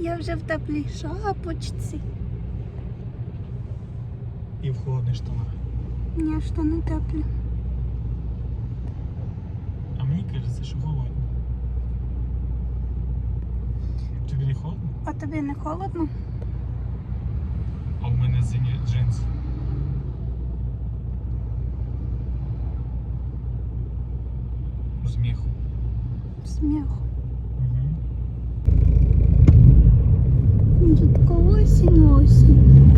Я вже в теплій шапочці. І в холодних штанах. Ні, штани теплі. А мені кажеться, що холодно. Тобі не холодно? А тобі не холодно? А в мене зимні джинси. З міху. Сміху. Тут осінь, осінь.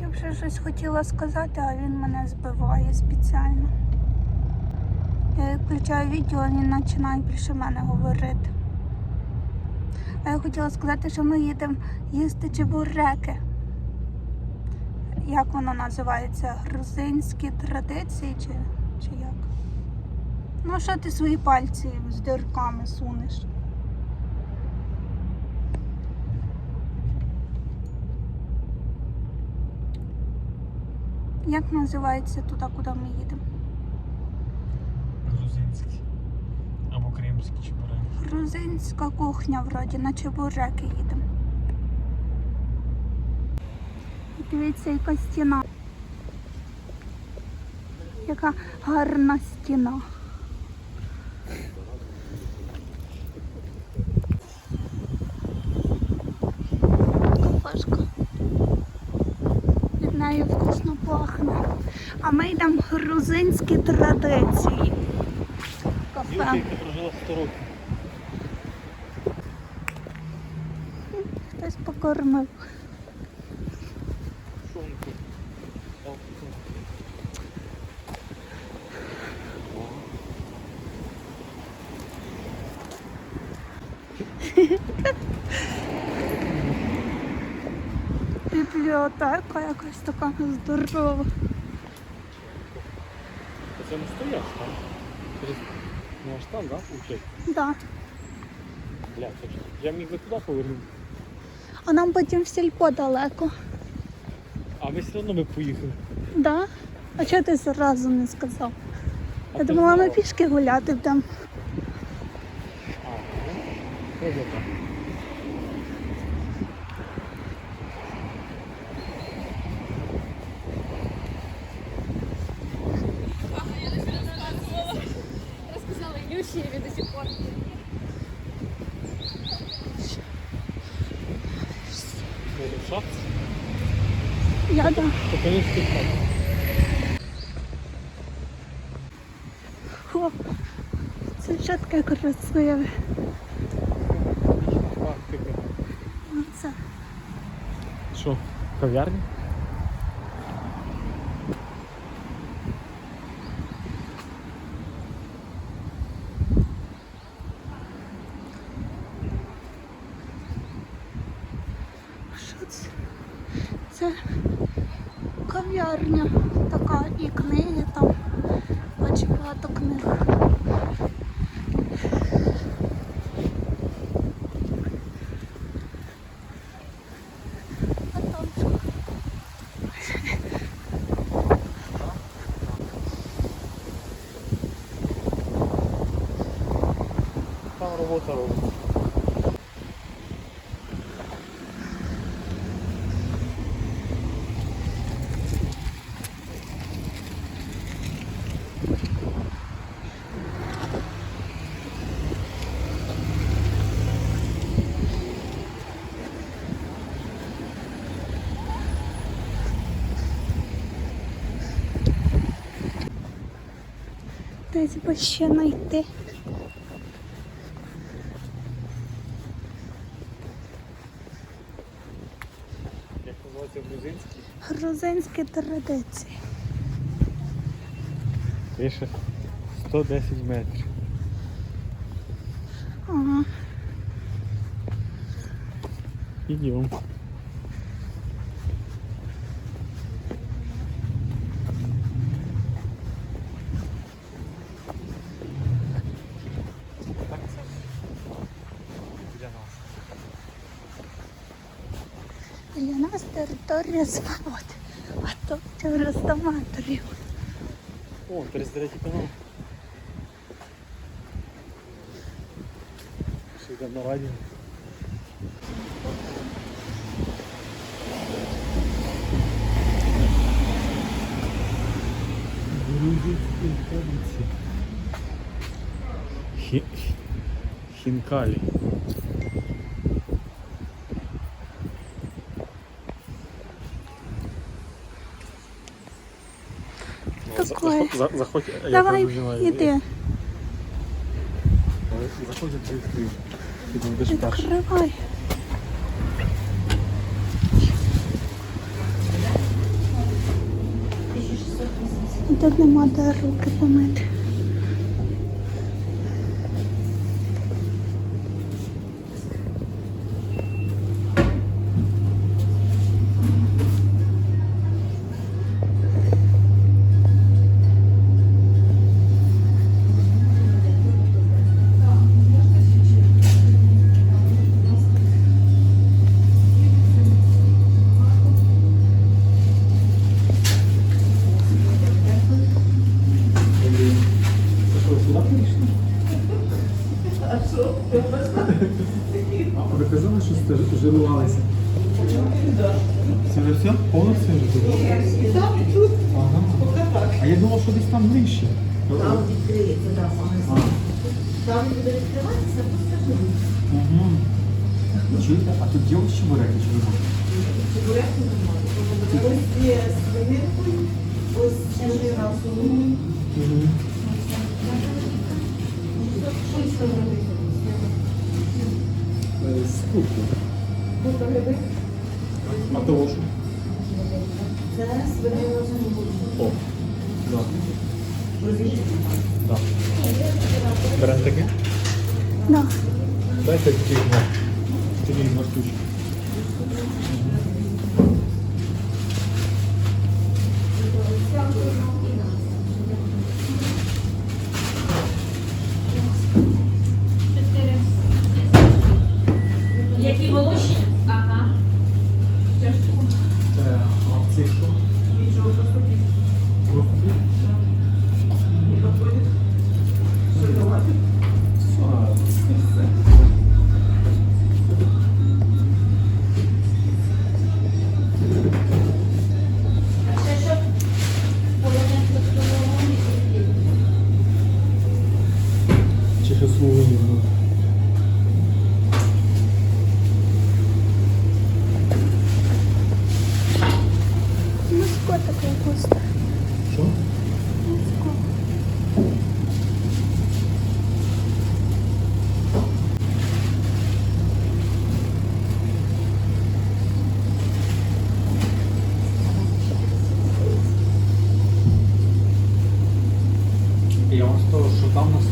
Я вже щось хотіла сказати, а він мене збиває спеціально. Я включаю відео, а він починає більше мене говорити. А я хотіла сказати, що ми їдемо їсти чебуреки. Як воно називається? Грузинські традиції чи, чи як? Ну, а що ти свої пальці з дирками сунеш? Як називається туди, куди ми їдемо? Грузинські. Або кримські чебуреки. Грузинська кухня вроді, на чебуреки їдемо. Дивіться, яка стіна. Яка гарна стіна. Кафешка. Від неї вкусно пахне. А ми йдемо грузинські традиції. Кафе. прожила 100 років. Хтось покормив. Що він тут? О, тут. Бібліотека якась така здорова. Це не стояш там? Ну аж там, да, получается? Да. Бля. Я міг би туди повернути. А нам потім в сільпо далеко. А ми все одно би поїхали. Да? А чого ти зразу не сказав? А Я думала, ми пішки гуляти будемо. А, ну, так. Рассказала Илюше, я до сих пор. Може в шапці? Я да. То, конечно, ти в шапці. О, це вже таке красиве. Що, кав'ярня? Що це? Це кав'ярня така і книги там. Бачу багато книг. А там що? Там робота робить. Десь би ще знайти. Як називається грузинський? Грузинські традиції. Пише 110 метрів. Ага. Ідемо. Так це ж для нас. Біля нас територія свободи, а то через 100 метрів. О, 33 канал. Ще йде на радіо. Грузинські традиції. Хі... Хінкалі. Такое. За- Заходь, Давай, іди. Заходь. Відкривай. Тут нема де руки помити. А того що? Це свинина з. О. Да. Да. Беремо таке? Да. Дайте такі Вам скажу, що там у нас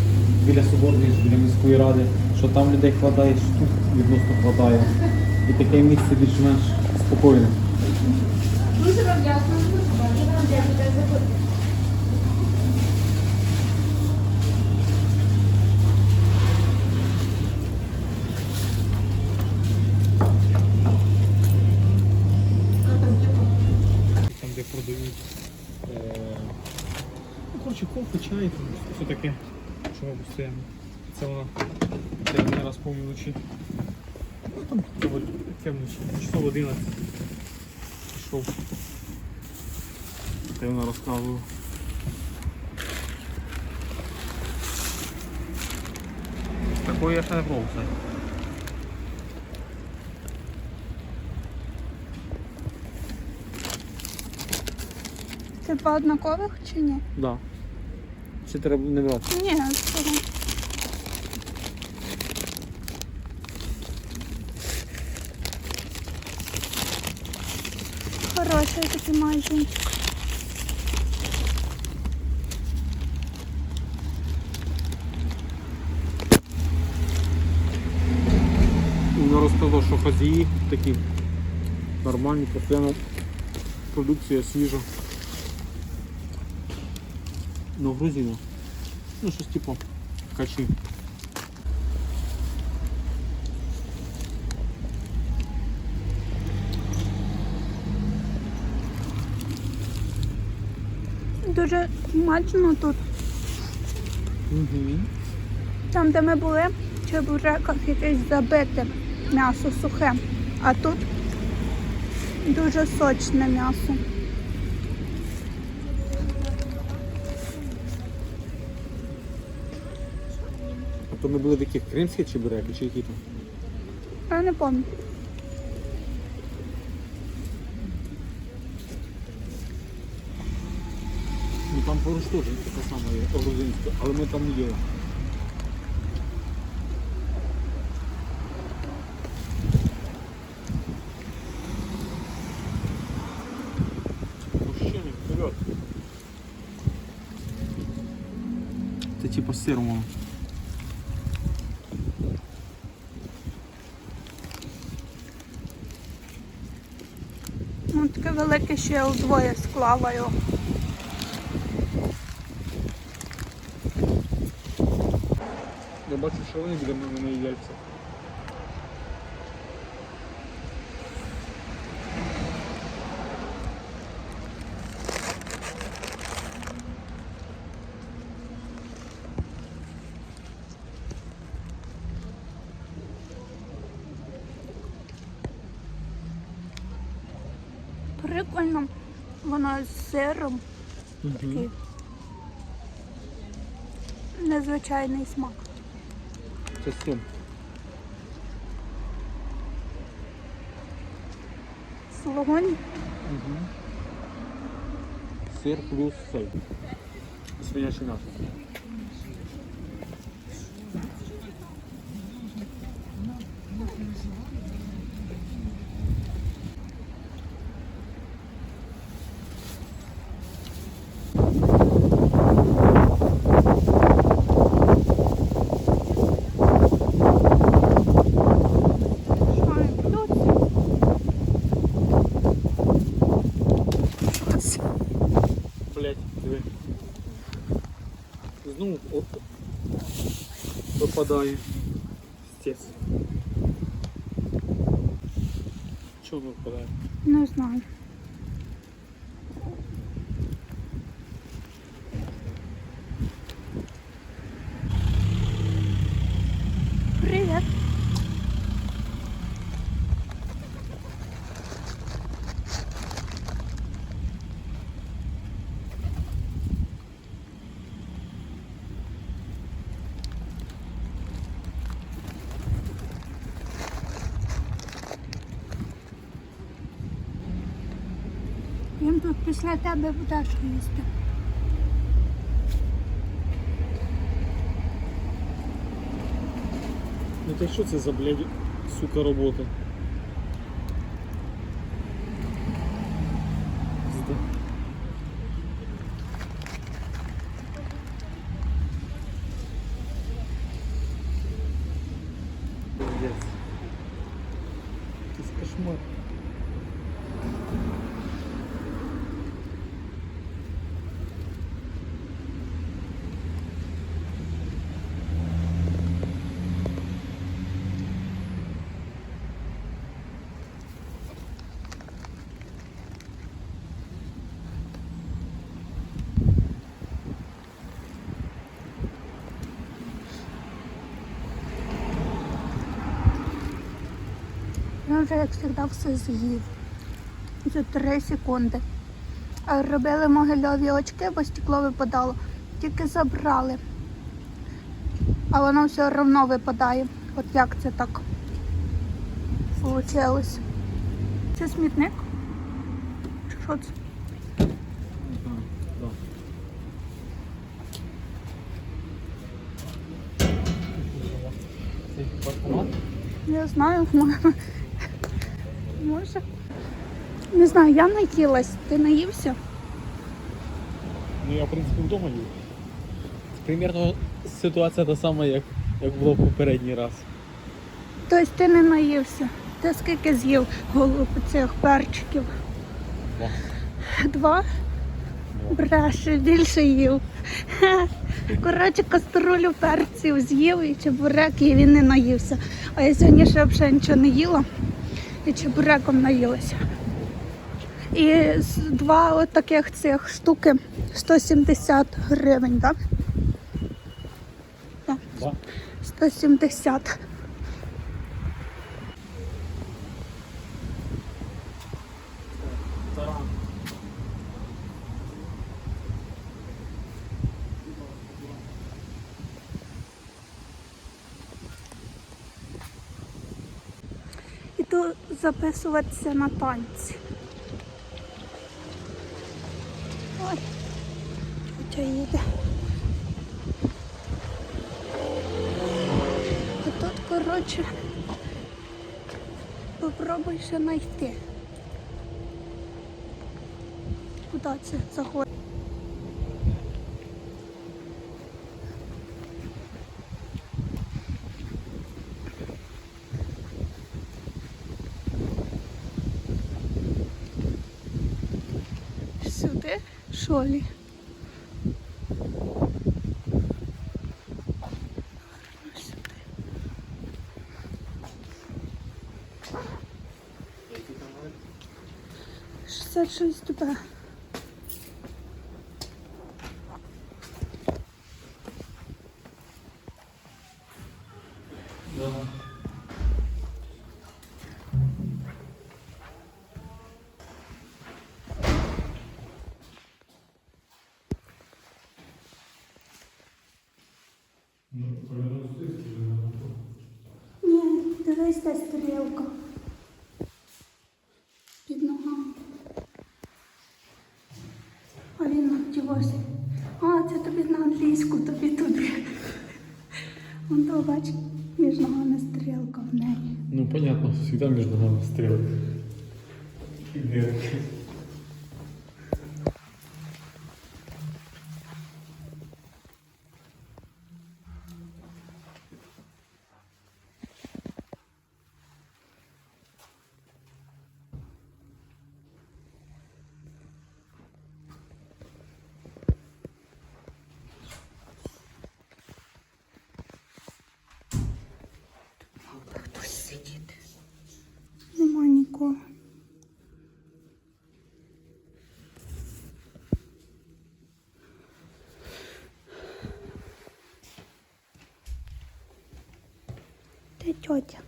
біля соборної, біля міської ради, що там людей хватає, штук відносно хватає. І таке місце більш-менш спокійне. Дуже вам дякую. Дуже вам дякую за. Там, де продають. Коротше, кофе, чай, все таке, що ми постійно. Це вона це не раз повночі. Ну там вночі, часов 11 пішов. Й вона розказувала. Такої я ще не пробував. Це два однакових чи ні? Да. Чи треба не брати? Ні, цього. Хороший такий. Вона розказала, що хазії такі нормальні, постійно продукція свіжа. Ну, в Грузії. Ну, щось типу качі. Дуже смачно тут. Угу. Там, де ми були, в чебуреках якесь забите м'ясо сухе. А тут дуже сочне м'ясо. То ми були в яких кримських чебуреки чи які там? Я не пам'ятаю. Ну там поруч теж таке саме є, грузинське, але ми там не їли. Мужчини, вперед. Це типу з сиром воно. Ну, таке велике, що склаваю. Я бачу, що вони біля мене яйця. Прикольно. Воно з сиром. Такий незвичайний смак. Це з цим. Сологонь. Угу. Сир плюс цей. Свиняче м'ясо. Що тут? Що це? Блять, диви. Знову от випадає. Стець. Випадає? Не знаю. Він тут після тебе будашку їсти. Ну так що це за блядь, сука, робота? Він вже, як завжди, все з'їв. За 3 секунди. Робили могильові очки, бо стекло випадало. Тільки забрали. А воно все одно випадає. От як це так Получилось. Це смітник? Чи що це? Не знаю, може. Не знаю, я наїлась. Ти наївся? Ну я в принципі вдома їв. Примірно ситуація та сама, як, як було в попередній раз. Тобто ти не наївся. Ти скільки з'їв голуб цих перчиків? Два. Два? Бреше, більше їв. Коротше, каструлю перців з'їв і чебурек, і він не наївся. А я сьогодні ще взагалі нічого не їла і чебуреком наїлася. І два от таких цих штуки 170 гривень, так? Да? Да. 170. Записуватися на танці. Ой, хоча їде. І тут, коротше, попробуй ще знайти. Куди це заходить? Сюди, що лі? Сюди. 66 туди. Ні, дивись та стрілка. Під ногами. А він навтілося. А, це тобі на англійську, тобі туди. Вон то бач, між ногами стрілка в неї. Ну, понятно, всегда между нами стрелки. И дырки. Хтось сидіти. Нема нікого. Де тьотя?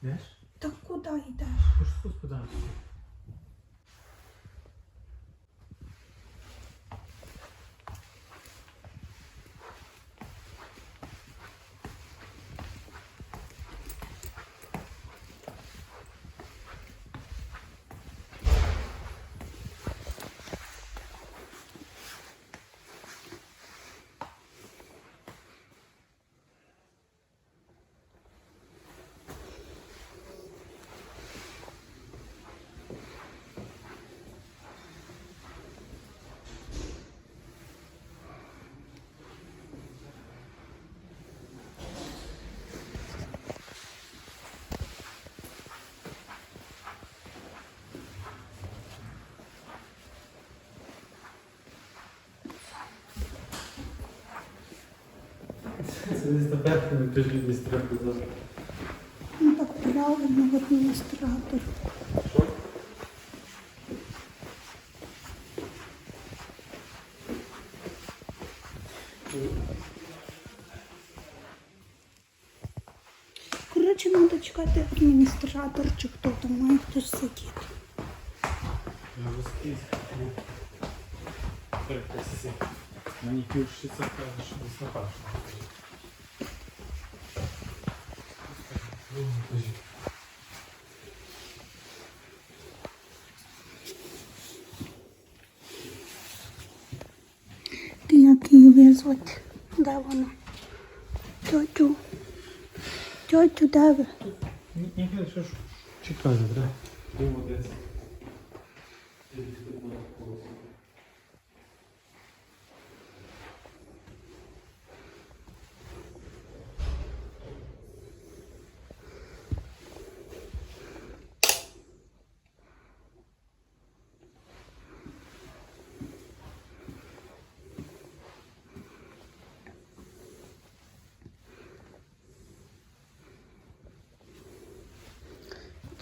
Знаешь? Так куди йдеш? Ты что тут подальше? Десь тепер не кажіть десь трохи за. Ну так правильно в адміністратор. Коротше, треба чекати адміністратор чи хто там має хтось сидіти. Манікюрщиця каже, що Як її везуть? Де вона? Тьотю. Тьотю, де ви? Чекаю, так?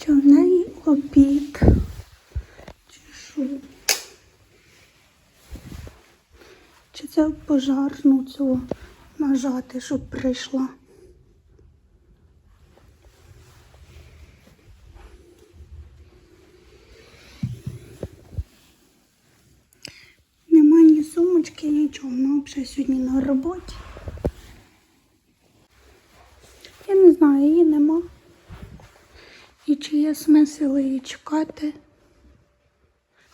Що в неї обід? Чи що? Чи це пожарну цього нажати, щоб прийшла? Нема ні сумочки, нічого. Вона взагалі сьогодні на роботі. Я не знаю, її нема. І чи є смисл її чекати?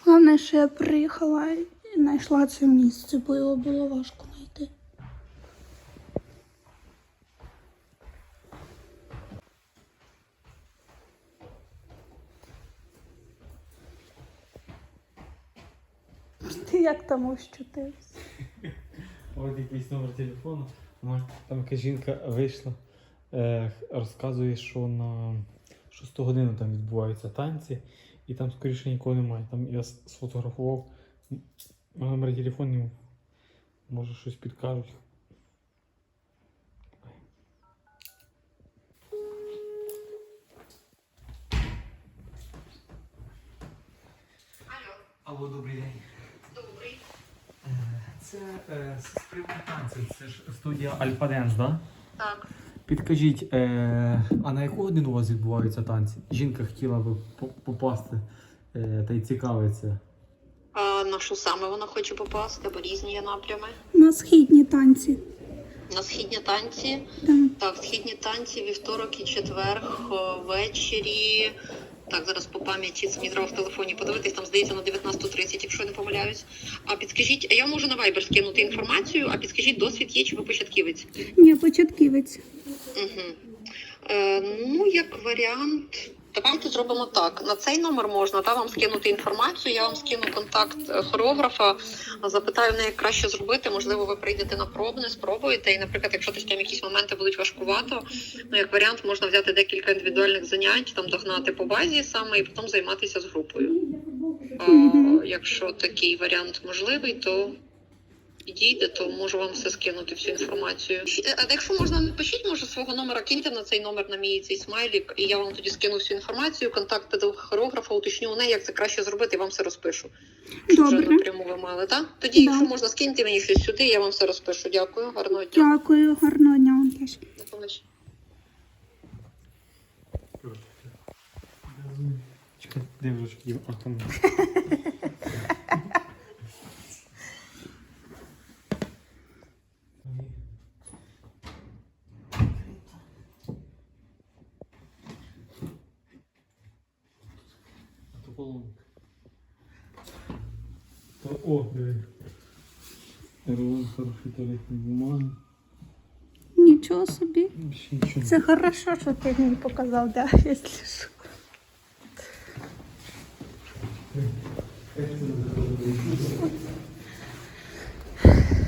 Головне, що я приїхала і знайшла це місце, бо його було важко знайти. Ти як там ощутився? От якийсь номер телефону. Там якась жінка вийшла, е, розказує, що на 6 годину там відбуваються танці, і там скоріше нікого немає. Там я сфотографував номер телефонів, може щось підкажуть. Алло, добрий день. Добрий. Це е, з приводу танців, це ж студія Альфа Денс, да? Так. Підкажіть, е, а на яку годину у вас відбуваються танці? Жінка хотіла би по- попасти е, та й цікавиться. А на що саме вона хоче попасти, бо різні є напрями. На східні танці. На східні танці. Так. Так, східні танці, вівторок і четвер о, ввечері. Так, зараз по пам'яті мені треба в телефоні подивитись, там здається на 19.30, якщо я не помиляюсь. А підскажіть, а я можу на Viber скинути інформацію, а підскажіть, досвід є чи ви початківець? Ні, початківець. Угу. Е, ну, як варіант, давайте зробимо так. На цей номер можна та, вам скинути інформацію. Я вам скину контакт е, хореографа, запитаю в неї, як краще зробити. Можливо, ви прийдете на пробне, спробуєте. І, наприклад, якщо десь там якісь моменти будуть важкувато, ну як варіант, можна взяти декілька індивідуальних занять, там догнати по базі саме і потім займатися з групою. А, якщо такий варіант можливий, то підійде, то можу вам все скинути всю інформацію. Е, А якщо можна, напишіть, може свого номера киньте на цей номер на мій цей смайлік, і я вам тоді скину всю інформацію, контакт педагога-хореографа, уточню у неї, як це краще зробити, і вам все розпишу. Щоб Вже напряму ви мали, так? Тоді, Да. якщо можна, скиньте мені щось сюди, я вам все розпишу. Дякую, гарного дня. Дякую, гарного дня вам теж. До побачення. Чекай, де вже? А, там. А Та, о, диви. Рулон хороший туалетний бумаги. Нічого собі. Нічого. Це хорошо, що ти мені показав, да, якщо що. Як це